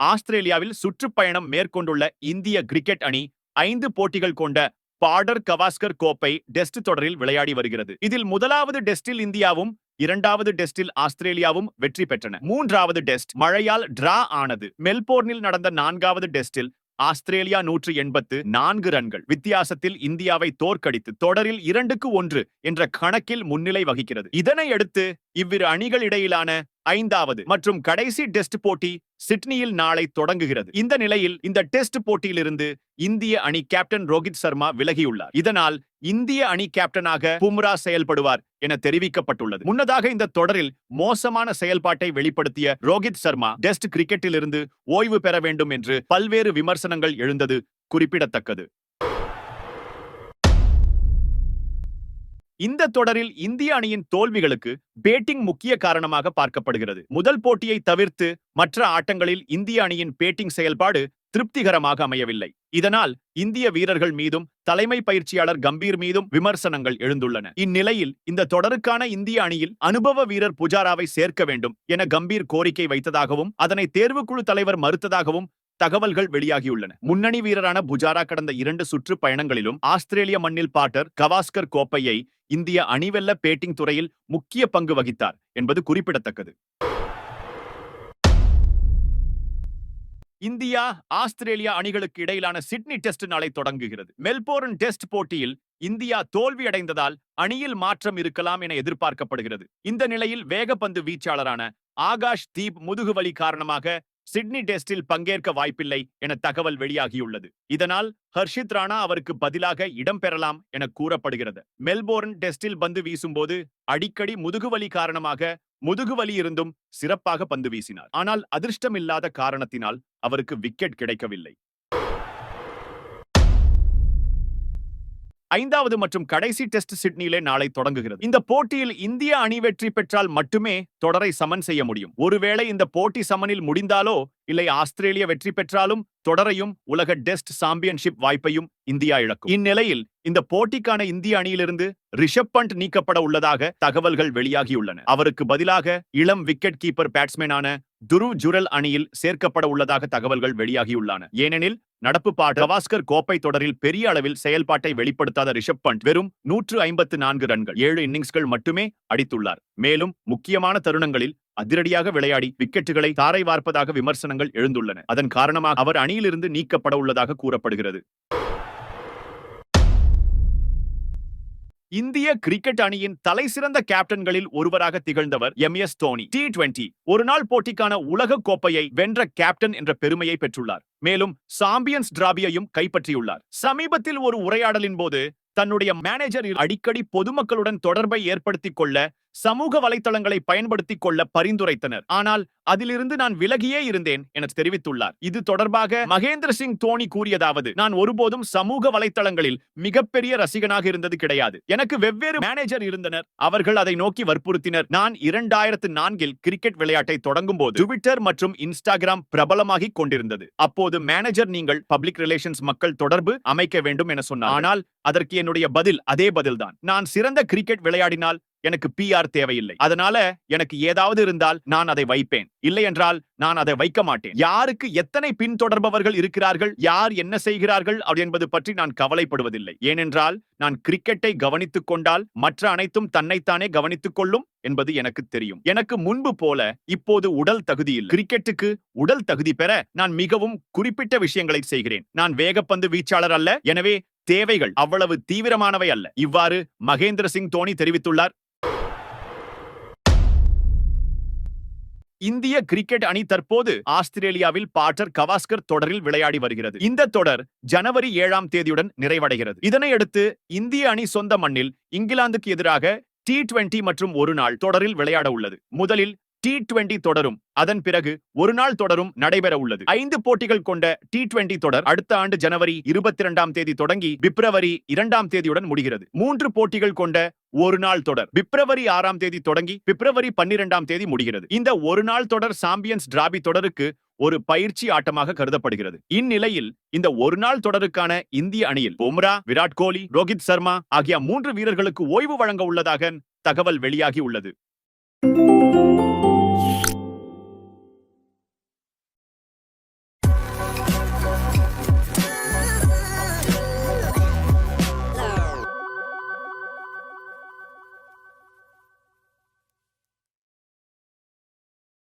ஆஸ்திரேலியாவில் சுற்றுப்பயணம் மேற்கொண்டுள்ள இந்திய கிரிக்கெட் அணி ஐந்து போட்டிகள் கொண்ட பார்டர் கவாஸ்கர் கோப்பை டெஸ்ட் தொடரில் விளையாடி வருகிறது. இதில் முதலாவது டெஸ்டில் இந்தியாவும் இரண்டாவது டெஸ்டில் ஆஸ்திரேலியாவும் வெற்றி பெற்றன. மூன்றாவது டெஸ்ட் மழையால் டிரா ஆனது. மெல்போர்னில் நடந்த நான்காவது டெஸ்டில் ஆஸ்திரேலியா நூற்று எண்பத்து நான்கு ரன்கள் வித்தியாசத்தில் இந்தியாவை தோற்கடித்து தொடரில் இரண்டுக்கு ஒன்று என்ற கணக்கில் முன்னிலை வகிக்கிறது. இதனை அடுத்து இவ்விரு அணிகள் இடையிலான ஐந்தாவது மற்றும் கடைசி டெஸ்ட் போட்டி சிட்னியில் நாளை தொடங்குகிறது. இந்த நிலையில் இந்த டெஸ்ட் போட்டியிலிருந்து இந்திய அணி கேப்டன் ரோஹித் சர்மா விலகியுள்ளார். இதனால் இந்திய அணி கேப்டனாக பும்ரா செயல்படுவார் என தெரிவிக்கப்பட்டுள்ளது. முன்னதாக இந்த தொடரில் மோசமான செயல்பாட்டை வெளிப்படுத்திய ரோஹித் சர்மா டெஸ்ட் கிரிக்கெட்டிலிருந்து ஓய்வு பெற வேண்டும் என்று பல்வேறு விமர்சனங்கள் எழுந்தது குறிப்பிடத்தக்கது. இந்த தொடரில் இந்திய அணியின் தோல்விகளுக்கு பேட்டிங் முக்கிய காரணமாக பார்க்கப்படுகிறது. முதல் போட்டியை தவிர்த்து மற்ற ஆட்டங்களில் இந்திய அணியின் பேட்டிங் செயல்பாடு திருப்திகரமாக அமையவில்லை. இதனால் இந்திய வீரர்கள் மீதும் தலைமை பயிற்சியாளர் கம்பீர் மீதும் விமர்சனங்கள் எழுந்துள்ளன. இந்நிலையில் இந்த தொடருக்கான இந்திய அணியில் அனுபவ வீரர் புஜாராவை சேர்க்க வேண்டும் என கம்பீர் கோரிக்கை வைத்ததாகவும் அதனை தேர்வுக்குழு தலைவர் மறுத்ததாகவும் தகவல்கள் வெளியாகியுள்ளன. முன்னணி வீரரான புஜாரா கடந்த இரண்டு சுற்று பயணங்களிலும் ஆஸ்திரேலிய மண்ணில் பாட்டர் கவாஸ்கர் கோப்பையை இந்திய அணிவெல்ல பேட்டிங் துறையில் முக்கிய பங்கு வகித்தார் என்பது குறிப்பிடத்தக்கது. இந்தியா ஆஸ்திரேலியா அணிகளுக்கு இடையிலான சிட்னி டெஸ்ட் நாளை தொடங்குகிறது. மெல்போர்ன் டெஸ்ட் போட்டியில் இந்தியா தோல்வியடைந்ததால் அணியில் மாற்றம் இருக்கலாம் என எதிர்பார்க்கப்படுகிறது. இந்த நிலையில் வேகப்பந்து வீச்சாளரான ஆகாஷ் தீப் முதுகுவலி காரணமாக சிட்னி டெஸ்டில் பங்கேற்க வாய்ப்பில்லை என தகவல் வெளியாகியுள்ளது. இதனால் ஹர்ஷித் ராணா அவருக்கு பதிலாக இடம்பெறலாம் என கூறப்படுகிறது. மெல்போர்ன் டெஸ்டில் பந்து வீசும்போது அடிக்கடி முதுகுவலி காரணமாக முதுகுவலி இருந்தும் சிறப்பாக பந்து வீசினார். ஆனால் அதிர்ஷ்டமில்லாத காரணத்தினால் அவருக்கு விக்கெட் கிடைக்கவில்லை. ஐந்தாவது மற்றும் கடைசி டெஸ்ட் சிட்னியிலே நாளை தொடங்குகிறது. இந்த போட்டியில் இந்திய அணி வெற்றி பெற்றால் மட்டுமே தொடரை சமன் செய்ய முடியும். ஒருவேளை இந்த போட்டி சமனில் முடிந்தாலோ இல்லை ஆஸ்திரேலிய வெற்றி பெற்றாலும் தொடரையும் உலக டெஸ்ட் சாம்பியன்ஷிப் வாய்ப்பையும் இந்தியா இழக்கும். இந்நிலையில் இந்த போட்டிக்கான இந்திய அணியிலிருந்து ரிஷப் பண்ட் நீக்கப்பட உள்ளதாக தகவல்கள் வெளியாகியுள்ளன. அவருக்கு பதிலாக இளம் விக்கெட் கீப்பர் பேட்ஸ்மேனான துருவ் ஜுரல் அணியில் சேர்க்கப்பட உள்ளதாக தகவல்கள் வெளியாகியுள்ளன. ஏனெனில் நடப்பு பாட்டு. கவாஸ்கர் கோப்பை தொடரில் பெரிய அளவில் செயல்பாட்டை வெளிப்படுத்தாத ரிஷப் பண்ட் வெறும் நூற்று ஐம்பத்து நான்கு ரன்கள். ஏழு இன்னிங்ஸ்கள் மட்டுமே அடித்துள்ளார். மேலும் முக்கியமான தருணங்களில் அதிரடியாக விளையாடி விக்கெட்டுகளை தாரை வார்ப்பதாக விமர்சனங்கள் எழுந்துள்ளன. அதன் காரணமாக அவர் அணியிலிருந்து நீக்கப்பட உள்ளதாக கூறப்படுகிறது. இந்திய கிரிக்கெட் அணியின் தலைசிறந்த கேப்டன்களில் ஒருவராக திகழ்ந்தவர் M S Dhoni. T twenty ஒரு நாள் போட்டிக்கான உலக கோப்பையை வென்ற கேப்டன் என்ற பெருமையை பெற்றுள்ளார். மேலும் சாம்பியன்ஸ் டிராபியையும் கைப்பற்றியுள்ளார். சமீபத்தில் ஒரு உரையாடலின் போது தன்னுடைய மேனேஜர் அடிக்கடி பொதுமக்களுடன் தொடர்பை ஏற்படுத்திக் கொள்ள சமூக வலைத்தளங்களை பயன்படுத்திக் கொள்ள பரிந்துரைத்தனர். ஆனால் அதிலிருந்து நான் விலகியே இருந்தேன் என தெரிவித்துள்ளார். இது தொடர்பாக மகேந்திர சிங் தோனி கூறியதாவது நான் ஒருபோதும் சமூக வலைத்தளங்களில் மிகப்பெரிய ரசிகனாக இருந்தது கிடையாது. எனக்கு வெவ்வேறு மேனேஜர் இருந்தனர். அவர்கள் அதை நோக்கி வற்புறுத்தினர். நான் இரண்டாயிரத்து நான்கில் கிரிக்கெட் விளையாட்டை தொடங்கும் போது ட்விட்டர் மற்றும் இன்ஸ்டாகிராம் பிரபலமாகிக் கொண்டிருந்தது. அப்போது மேனேஜர் நீங்கள் பப்ளிக் ரிலேஷன்ஸ் மக்கள் தொடர்பு அமைக்க வேண்டும் என சொன்னார் ஆனால் அதற்கு என்னுடைய பதில் அதே பதில்தான். நான் சிறந்த கிரிக்கெட் விளையாடினால் எனக்கு பிஆர் தேவையில்லை. அதனால எனக்கு ஏதாவது இருந்தால் நான் அதை வைப்பேன். இல்லை என்றால் நான் அதை வைக்க மாட்டேன். யாருக்கு எத்தனை பின்தொடர்பவர்கள் இருக்கிறார்கள் யார் என்ன செய்கிறார்கள் என்பது பற்றி நான் கவலைப்படுவதில்லை. ஏனென்றால் நான் கிரிக்கெட்டை கவனித்துக் கொண்டால் மற்ற அனைத்தும் தன்னைத்தானே கவனித்துக் கொள்ளும் என்பது எனக்கு தெரியும். எனக்கு முன்பு போல இப்போது உடல் தகுதியில் கிரிக்கெட்டுக்கு உடல் தகுதி பெற நான் மிகவும் குறிப்பிட்ட விஷயங்களை செய்கிறேன். நான் வேகப்பந்து வீச்சாளர் அல்ல. எனவே தேவைகள் அவ்வளவு தீவிரமானவை அல்ல. இவ்வாறு மகேந்திர சிங் தோனி தெரிவித்துள்ளார். இந்திய கிரிக்கெட் அணி தற்போது ஆஸ்திரேலியாவில் பாட்டர் கவாஸ்கர் தொடரில் விளையாடி வருகிறது. இந்த தொடர் ஜனவரி ஏழாம் தேதியுடன் நிறைவடைகிறது. இதனையடுத்து இந்திய அணி சொந்த மண்ணில் இங்கிலாந்துக்கு எதிராக டி டுவெண்டி மற்றும் ஒரு நாள் தொடரில் விளையாட உள்ளது. முதலில் டி டுவெண்டி தொடரும். அதன் பிறகு ஒரு நாள் தொடரும் நடைபெற உள்ளது. ஐந்து போட்டிகள் கொண்ட டி டுவெண்டி தொடர் அடுத்த ஆண்டு ஜனவரி இருபத்தி இரண்டாம் தேதி தொடங்கி பிப்ரவரி இரண்டாம் தேதியுடன் முடிகிறது. மூன்று போட்டிகள் கொண்ட ஒரு நாள் தொடர் பிப்ரவரி ஆறாம் தேதி தொடங்கி பிப்ரவரி பன்னிரெண்டாம் தேதி முடிகிறது. இந்த ஒரு நாள் தொடர் சாம்பியன்ஸ் டிராபி தொடருக்கு ஒரு பயிற்சி ஆட்டமாக கருதப்படுகிறது. இந்நிலையில் இந்த ஒரு நாள் தொடருக்கான இந்திய அணியில் பும்ரா விராட் கோலி ரோஹித் சர்மா ஆகிய மூன்று வீரர்களுக்கு ஓய்வு வழங்க உள்ளதாக தகவல் வெளியாகி உள்ளது.